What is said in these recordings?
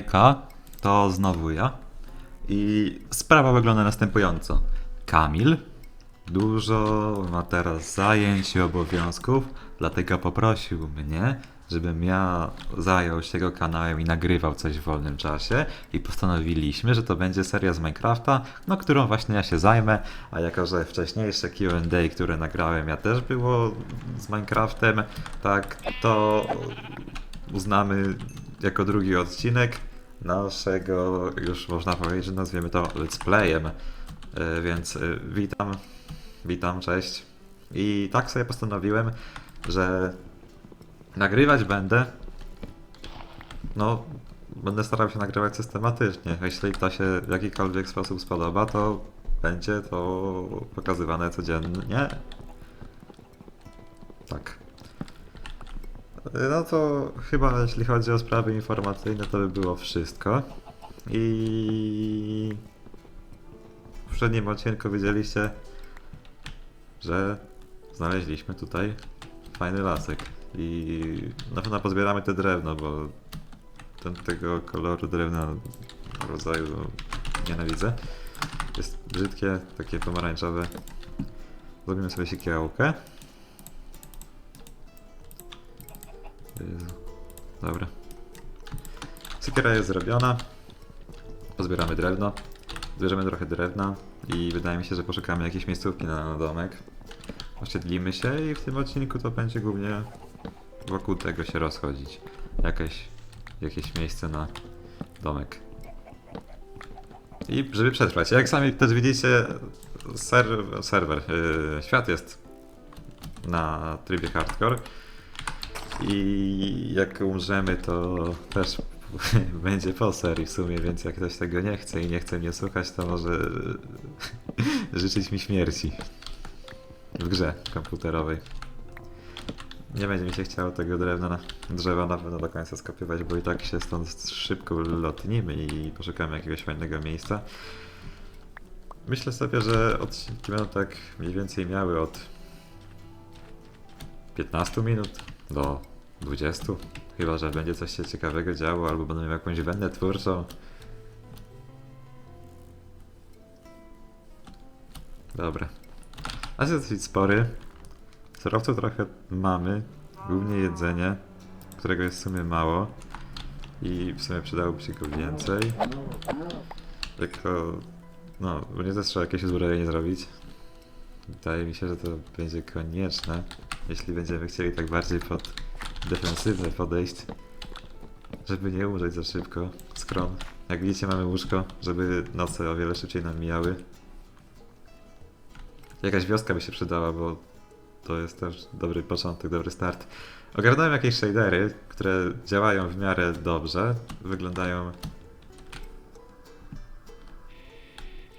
Hejka, to znowu ja. I sprawa wygląda następująco. Kamil dużo ma teraz zajęć i obowiązków, dlatego poprosił mnie, żebym ja zajął się jego kanałem i nagrywał coś w wolnym czasie i postanowiliśmy, że to będzie seria z Minecrafta, no którą właśnie ja się zajmę, a jako, że wcześniejsze Q&A, które nagrałem ja też było z Minecraftem, tak to uznamy jako drugi odcinek naszego, już można powiedzieć, że nazwiemy to let's playem. E, Więc e, witam, witam, cześć. I tak sobie postanowiłem, że nagrywać będę. No, będę starał się nagrywać systematycznie. Jeśli to się w jakikolwiek sposób spodoba, to będzie to pokazywane codziennie. No to chyba jeśli chodzi o sprawy informacyjne, to by było wszystko. I w poprzednim odcinku widzieliście, że znaleźliśmy tutaj fajny lasek. I na pewno pozbieramy te drewno, bo ten, tego koloru drewna rodzaju nienawidzę. Jest brzydkie, takie pomarańczowe. Zrobimy sobie siekiełkę. Dobra. Siekiera jest zrobiona. Pozbieramy drewno. Zbierzemy trochę drewna i wydaje mi się, że poszukamy jakiejś miejscówki na, na domek. Osiedlimy się i w tym odcinku to będzie głównie wokół tego się rozchodzić. Jakieś, jakieś miejsce na domek. I żeby przetrwać. Jak sami też widzicie, serwer, serwer yy, świat jest na trybie hardcore. I jak umrzemy, to też będzie po serii w sumie, więc jak ktoś tego nie chce i nie chce mnie słuchać, to może życzyć mi śmierci w grze komputerowej. Nie będzie mi się chciało tego drewna na drzewa na pewno do końca skopiować, bo i tak się stąd szybko lotnimy i poszukamy jakiegoś fajnego miejsca. Myślę sobie, że odcinki będą tak mniej więcej miały od 15 minut do 20. Chyba, że będzie coś się ciekawego działo, albo będą miał jakąś wennę twórczą. Dobra. A jest dosyć spory. Surowców trochę mamy. Głównie jedzenie, którego jest w sumie mało. I w sumie przydałoby się go więcej. Jako... No, mnie też trzeba jakieś uzbrojenie zrobić. Wydaje mi się, że to będzie konieczne, jeśli będziemy chcieli tak bardziej pod defensywne podejść, żeby nie umrzeć za szybko. Skron. Jak widzicie mamy łóżko, żeby noce o wiele szybciej nam mijały. Jakaś wioska by się przydała, bo to jest też dobry początek, dobry start. Ogarnąłem jakieś shadery, które działają w miarę dobrze. Wyglądają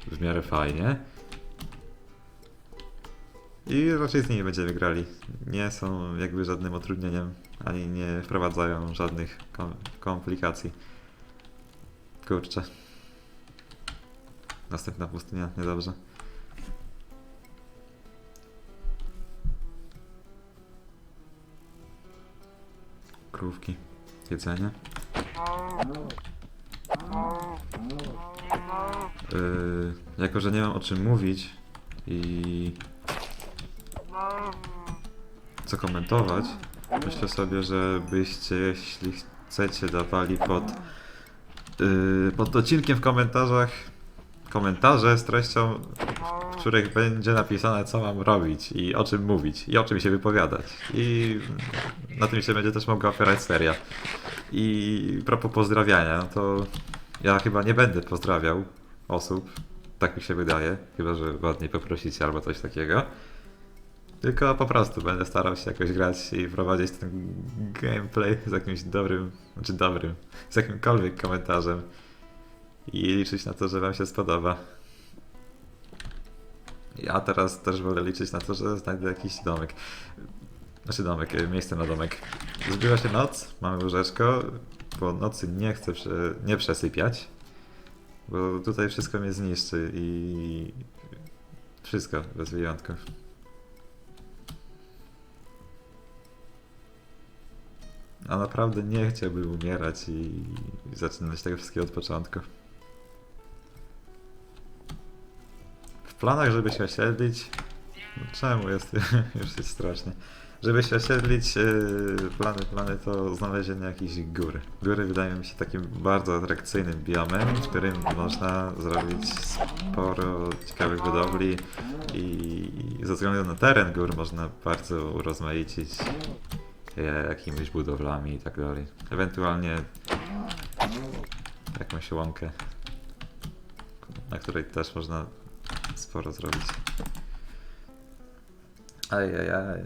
w miarę fajnie. I raczej z nimi będziemy grali. Nie są jakby żadnym utrudnieniem, ani nie wprowadzają żadnych kom komplikacji. Kurczę. Następna pustynia, niedobrze. Krówki. Jedzenie. Yy, jako, że nie mam o czym mówić i co komentować, myślę sobie, żebyście, jeśli chcecie, dawali pod, yy, pod odcinkiem w komentarzach komentarze z treścią, w których będzie napisane, co mam robić i o czym mówić i o czym się wypowiadać. I na tym się będzie też mogła opierać seria. I propos pozdrawiania, no to ja chyba nie będę pozdrawiał osób, tak mi się wydaje, chyba że ładniej poprosicie albo coś takiego. Tylko po prostu będę starał się jakoś grać i prowadzić ten gameplay z jakimś dobrym, znaczy dobrym, z jakimkolwiek komentarzem i liczyć na to, że Wam się spodoba. Ja teraz też wolę liczyć na to, że znajdę jakiś domek. Znaczy domek, e, miejsce na domek. Zbliża się noc, mamy łóżeczko. Po nocy nie chcę prze, nie przesypiać, bo tutaj wszystko mnie zniszczy i wszystko bez wyjątków. A naprawdę nie chciałbym umierać i, zaczynać tego wszystkiego od początku. W planach, żeby się osiedlić... No czemu jest? Już jest strasznie. Żeby się osiedlić, yy, plany, plany to znalezienie jakichś gór. Góry wydają mi się takim bardzo atrakcyjnym biomem, w którym można zrobić sporo ciekawych budowli i ze względu na teren gór można bardzo urozmaicić jakimiś budowlami i tak dalej. Ewentualnie jakąś łąkę, na której też można sporo zrobić. Ajajaj.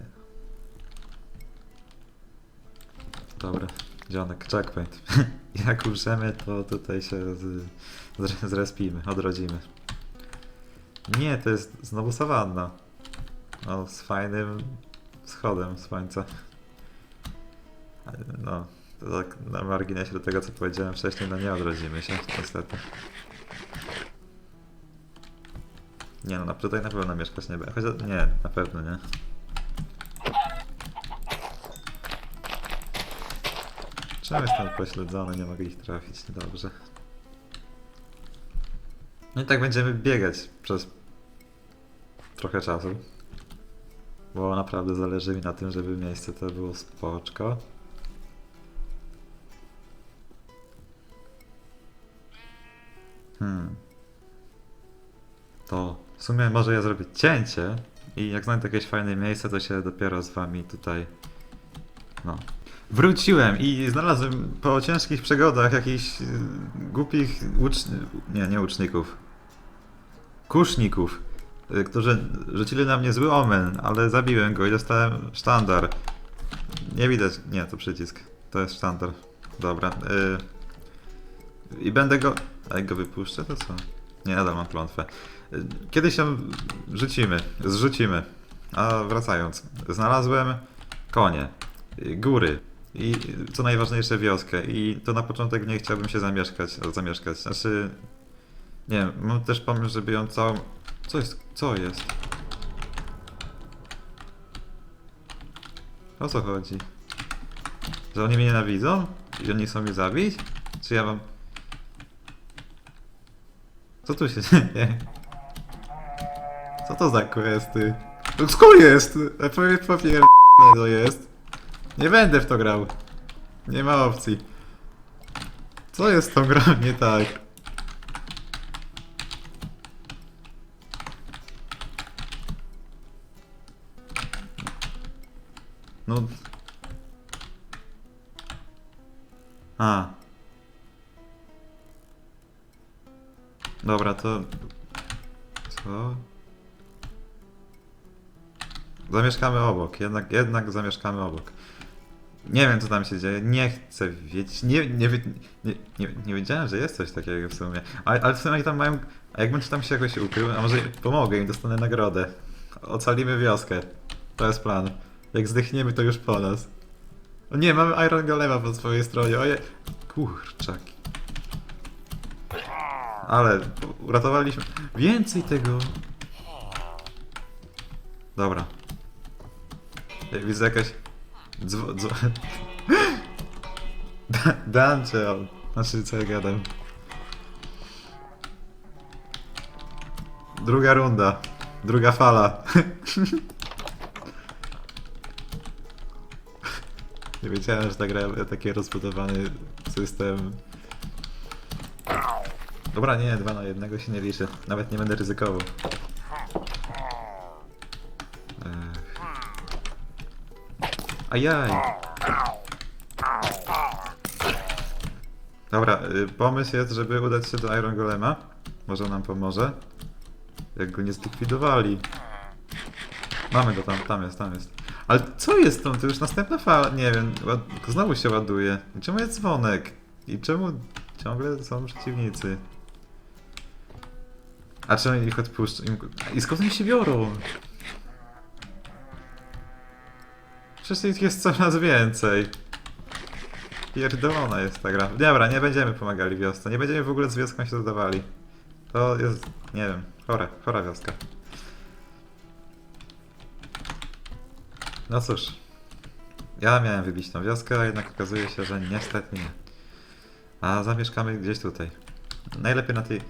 Dobra, dzionek, checkpoint. Jak umrzemy, to tutaj się z, z, zrespimy, odrodzimy. Nie, to jest znowu sawanna. No, z fajnym wschodem słońca. No, to tak na marginesie do tego, co powiedziałem wcześniej, no nie odrodzimy się, niestety. Nie no, tutaj na pewno mieszkać nie będę. Chociaż nie, na pewno nie. Czemu jestem pośledzony? Nie mogę ich trafić. Dobrze. No i tak będziemy biegać przez trochę czasu. Bo naprawdę zależy mi na tym, żeby miejsce to było spoczko. Hmm. To w sumie może ja zrobić cięcie i jak znajdę jakieś fajne miejsce, to się dopiero z wami tutaj... No. Wróciłem i znalazłem po ciężkich przygodach jakichś y, głupich ucz... Nie, nie uczników. Kuszników, y, którzy rzucili na mnie zły omen, ale zabiłem go i dostałem sztandar. Nie widać. Nie, to przycisk. To jest sztandar. Dobra. Y... I będę go. A jak go wypuszczę, to co? Nie, nadal mam klątwę. Kiedyś się rzucimy, zrzucimy. A wracając, znalazłem konie, góry i co najważniejsze wioskę. I to na początek nie chciałbym się zamieszkać, zamieszkać. Znaczy, nie wiem, mam też pomysł, żeby ją całą. Co jest? Co jest? O co chodzi? Że oni mnie nienawidzą? I oni chcą mnie zabić? Czy ja mam... Co tu się dzieje? Co to za questy? No skąd jest? Powiem, to jest. Nie będę w to grał. Nie ma opcji. Co jest z tą grą nie tak? No. A. Dobra, to. Co? Zamieszkamy obok, jednak, jednak zamieszkamy obok. Nie wiem, co tam się dzieje, nie chcę wiedzieć. Nie, nie, nie, nie, nie wiedziałem, że jest coś takiego w sumie. Ale, ale w sumie tam mają. A jakbym tam się jakoś ukrył, a może pomogę im, dostanę nagrodę. Ocalimy wioskę. To jest plan. Jak zdechniemy, to już po nas. O nie, mamy Iron Golema po swojej stronie. Oje. Kurczaki. Ale uratowaliśmy. Więcej tego. Dobra. Widzę jakaś. Dzwo... dzwo... Dungeon. Znaczy, co ja gadam. Druga runda. Druga fala. Nie wiedziałem, że ta gra ma taki rozbudowany system. Dobra, nie, dwa na jednego się nie liczy. Nawet nie będę ryzykował. Ech. Ajaj. Dobra, y, pomysł jest, żeby udać się do Iron Golema. Może nam pomoże. Jak go nie zlikwidowali. Mamy go tam, tam jest, tam jest. Ale co jest tam? To już następna fala, nie wiem, znowu się ładuje. Czemu jest dzwonek? I czemu ciągle są przeciwnicy? A czemu ich odpuszczą? Im- I skąd oni się biorą? Przecież ich jest coraz więcej. Pierdolona jest ta gra. Dobra, nie będziemy pomagali wiosce. Nie będziemy w ogóle z wioską się dodawali. To jest, nie wiem, chora, chora wioska. No cóż. Ja miałem wybić tą wioskę, a jednak okazuje się, że niestety nie. A zamieszkamy gdzieś tutaj. Najlepiej na tej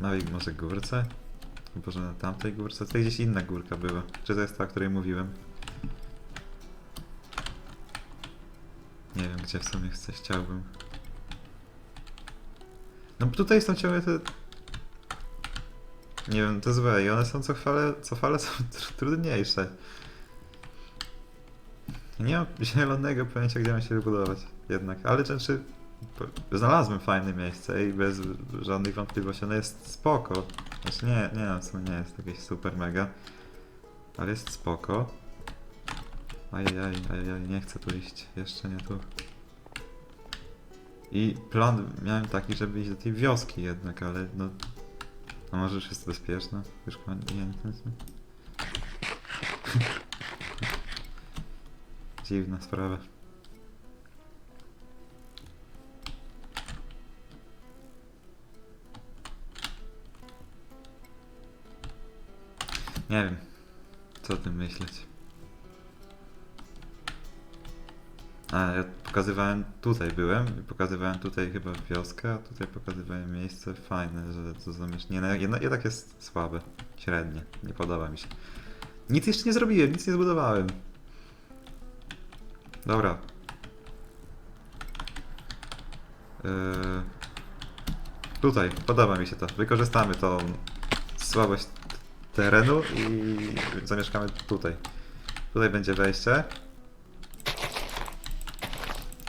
małej może górce? Może na tamtej górce? Tutaj gdzieś inna górka była. Czy to jest ta, o której mówiłem? Nie wiem, gdzie w sumie chcę, chciałbym. No tutaj są ciągle te... Nie wiem, te złe i one są co chwale, co fale są tr- trudniejsze. Nie mam zielonego pojęcia, gdzie mam się wybudować jednak, ale po- znalazłem fajne miejsce i bez żadnych wątpliwości ono jest spoko. Znaczy nie, nie wiem, sumie nie jest jakieś super mega, ale jest spoko. Ajajaj, ajajaj, nie chcę tu iść, jeszcze nie tu. I plan miałem taki, żeby iść do tej wioski jednak, ale no... A może już jest bezpieczne? Już chyba nie, nie, nie. Dziwna sprawa. Nie wiem, co o tym myśleć. A, ja pokazywałem, tutaj byłem i pokazywałem tutaj chyba wioskę, a tutaj pokazywałem miejsce fajne, że to zamiast... Nie, no, jednak, jednak jest słabe, średnie, nie podoba mi się. Nic jeszcze nie zrobiłem, nic nie zbudowałem. Dobra. Yy... Tutaj, podoba mi się to. Wykorzystamy tą słabość terenu i zamieszkamy tutaj. Tutaj będzie wejście.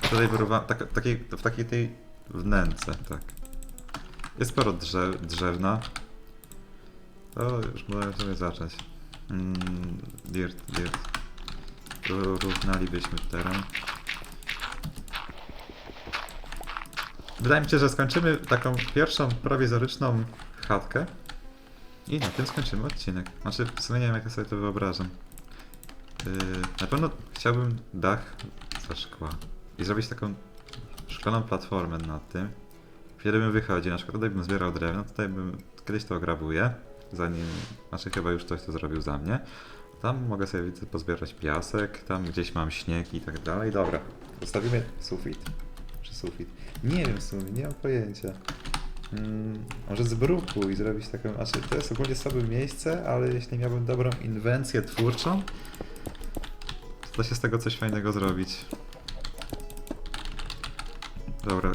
Tutaj wyrywam, tak, takiej, w takiej tej wnęce, tak. Jest sporo drzew, drzewna. To już możemy sobie zacząć. Mm, dirt, dirt. Równalibyśmy teren. Wydaje mi się, że skończymy taką pierwszą prowizoryczną chatkę. I na tym skończymy odcinek. Znaczy, w sumie nie wiem, jak ja sobie to wyobrażam. Yy, na pewno chciałbym dach ze szkła. I zrobić taką szklaną platformę nad tym. Kiedy bym wychodził, na przykład tutaj bym zbierał drewno, tutaj bym kiedyś to ograbuję, zanim, znaczy chyba już ktoś to zrobił za mnie. Tam mogę sobie widzę pozbierać piasek, tam gdzieś mam śnieg i tak dalej. Dobra, zostawimy sufit. Czy sufit? Nie wiem w sumie, nie mam pojęcia. Mm, może z bruku i zrobić taką, znaczy to jest ogólnie słabe miejsce, ale jeśli miałbym dobrą inwencję twórczą, to da się z tego coś fajnego zrobić. Dobra.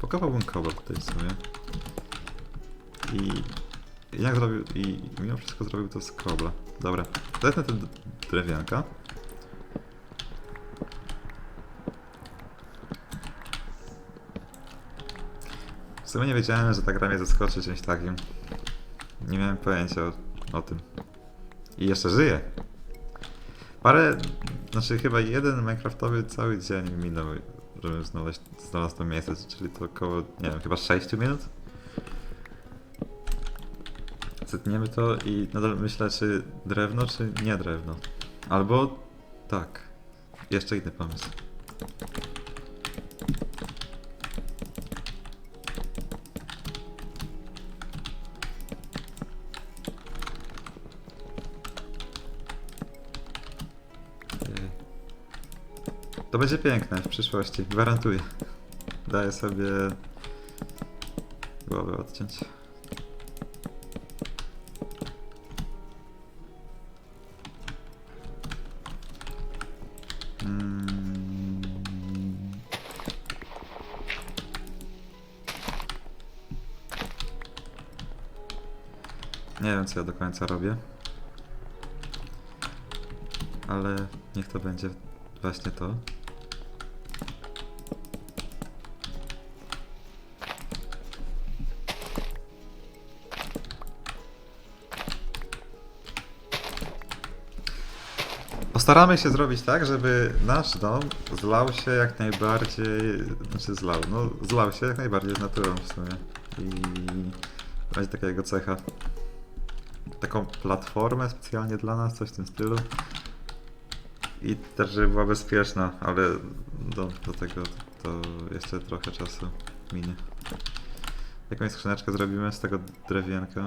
Pokawałbym kobel tutaj w sumie. I jak zrobił, i mimo wszystko zrobił to z kobla. Dobra, zetnę te d- sumie nie wiedziałem, że ta gra mnie zaskoczy czymś takim. Nie miałem pojęcia o, o tym. I jeszcze żyje. Parę, znaczy chyba jeden Minecraftowy cały dzień minął, żebym znaleźć, znalazł to miejsce, czyli to około, nie wiem, chyba 6 minut? Zetniemy to i nadal myślę, czy drewno, czy nie drewno. Albo tak. Jeszcze inny pomysł. To będzie piękne w przyszłości, gwarantuję. Daję sobie głowę odciąć. Mm. Nie wiem, co ja do końca robię. Ale niech to będzie właśnie to. Postaramy się zrobić tak, żeby nasz dom zlał się jak najbardziej, znaczy zlał, no zlał się jak najbardziej z naturą w sumie. I będzie taka jego cecha. Taką platformę specjalnie dla nas, coś w tym stylu. I też, żeby była bezpieczna, ale do, do tego to jeszcze trochę czasu minie. Jakąś skrzyneczkę zrobimy z tego drewienka.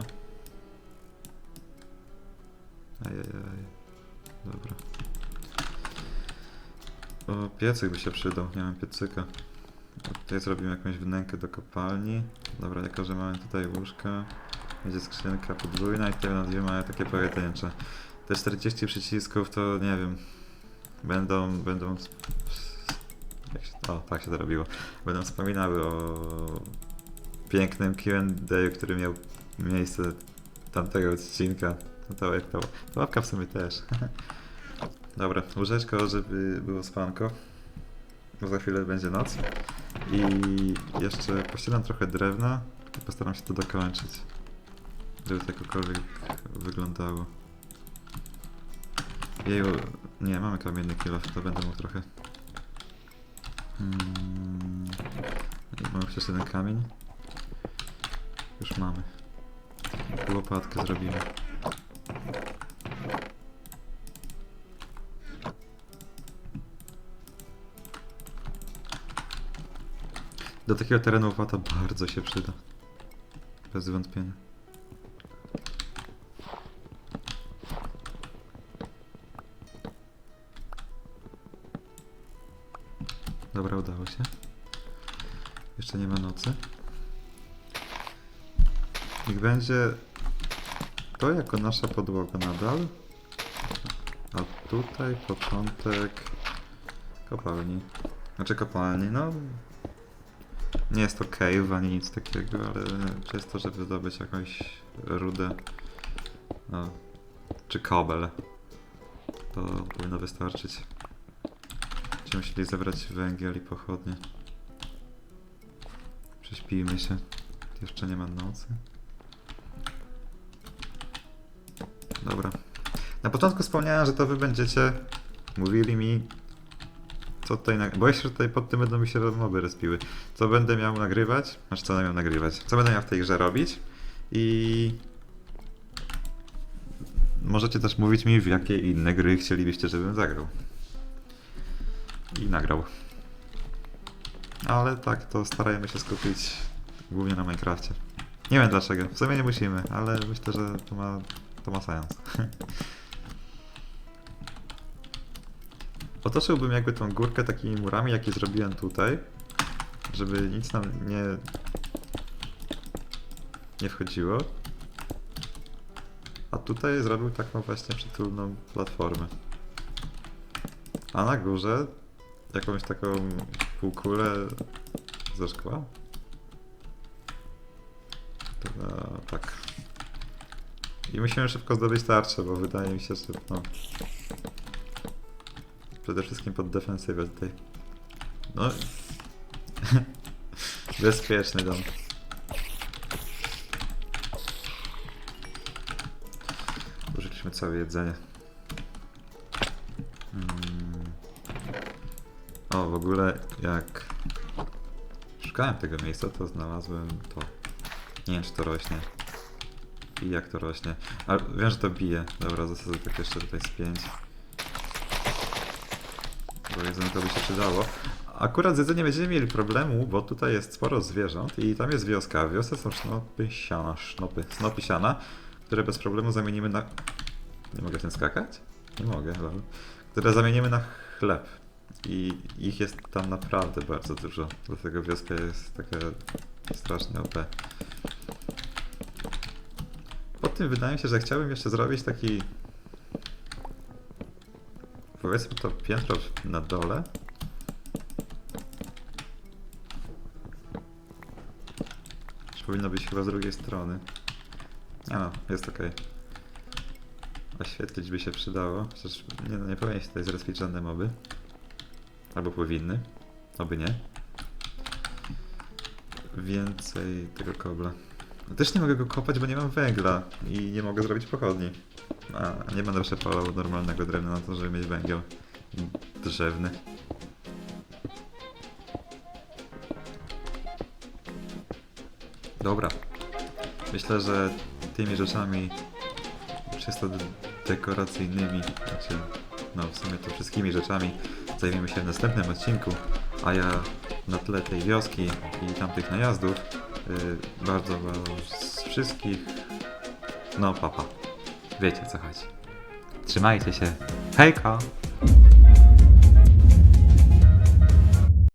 Ajajaj. Dobra. O, piecyk by się przydał, nie mam piecyka. Tutaj zrobimy jakąś wnękę do kopalni. Dobra, jako że mamy tutaj łóżka, będzie skrzynka podwójna i tutaj małe takie pojedyncze. Te 40 przycisków to nie wiem. Będą, będą. Jak się, o, tak się to robiło. Będą wspominały o pięknym QA, który miał miejsce tamtego odcinka. No to, to, to łapka w sumie też. Dobra, łóżeczko, żeby było spanko. Bo za chwilę będzie noc. I jeszcze pościelam trochę drewna i postaram się to dokończyć. Żeby to jakokolwiek wyglądało. Jeju, nie, mamy kamienny kilo, to będę mógł trochę. Hmm. Mamy przecież jeden kamień. Już mamy. Łopatkę zrobimy. Do takiego terenu łopata bardzo się przyda. Bez wątpienia. Dobra, udało się. Jeszcze nie ma nocy. Niech będzie to jako nasza podłoga nadal. A tutaj początek kopalni. Znaczy kopalni, no nie jest to cave ani nic takiego, ale przez to, żeby zdobyć jakąś rudę no, czy kobel, to powinno wystarczyć. Będziemy musieli zebrać węgiel i pochodnie. Prześpijmy się. Jeszcze nie ma nocy. Dobra. Na początku wspomniałem, że to wy będziecie mówili mi co tutaj nag- Bo jeszcze tutaj pod tym będą mi się rozmowy respiły. Co będę miał nagrywać? Znaczy co będę miał nagrywać? Co będę miał w tej grze robić? I... Możecie też mówić mi, w jakie inne gry chcielibyście, żebym zagrał. I nagrał. Ale tak, to starajmy się skupić głównie na Minecrafcie. Nie wiem dlaczego. W sumie nie musimy, ale myślę, że to ma, to ma sens. Otoczyłbym jakby tą górkę takimi murami, jakie zrobiłem tutaj, żeby nic nam nie, nie wchodziło. A tutaj zrobił taką właśnie przytulną platformę. A na górze jakąś taką półkulę ze szkła. No, tak. I musimy szybko zdobyć tarczę, bo wydaje mi się, że no, Przede wszystkim pod defensywę tutaj. No. Bezpieczny dom. Użyliśmy całe jedzenie. Mm. O, w ogóle jak szukałem tego miejsca, to znalazłem to. Nie wiem, czy to rośnie. I jak to rośnie. Ale wiem, że to bije. Dobra, zasadzę tak jeszcze tutaj z pięć. Bo jedzonko by się przydało. Akurat z jedzeniem będziemy mieli problemu, bo tutaj jest sporo zwierząt i tam jest wioska. W wiosce są sznopy siana, sznopy, snopy siana, które bez problemu zamienimy na... Nie mogę tym skakać? Nie mogę, lol. Które zamienimy na chleb. I ich jest tam naprawdę bardzo dużo. Dlatego wioska jest taka strasznie OP. Po tym wydaje mi się, że chciałbym jeszcze zrobić taki powiedzmy to piętro na dole. Powinno być chyba z drugiej strony. A no, jest ok. Oświetlić by się przydało. Chociaż nie, nie powinien się tutaj zrespić żadne moby. Albo powinny. Oby nie. Więcej tego kobla. Też nie mogę go kopać, bo nie mam węgla i nie mogę zrobić pochodni. A, nie będę przepalał normalnego drewna na to, żeby mieć węgiel drzewny. Dobra. Myślę, że tymi rzeczami czysto de- dekoracyjnymi, znaczy, no w sumie to wszystkimi rzeczami zajmiemy się w następnym odcinku, a ja na tle tej wioski i tamtych najazdów yy, bardzo was wszystkich, no papa, wiecie co chodzi. Trzymajcie się. Hejka!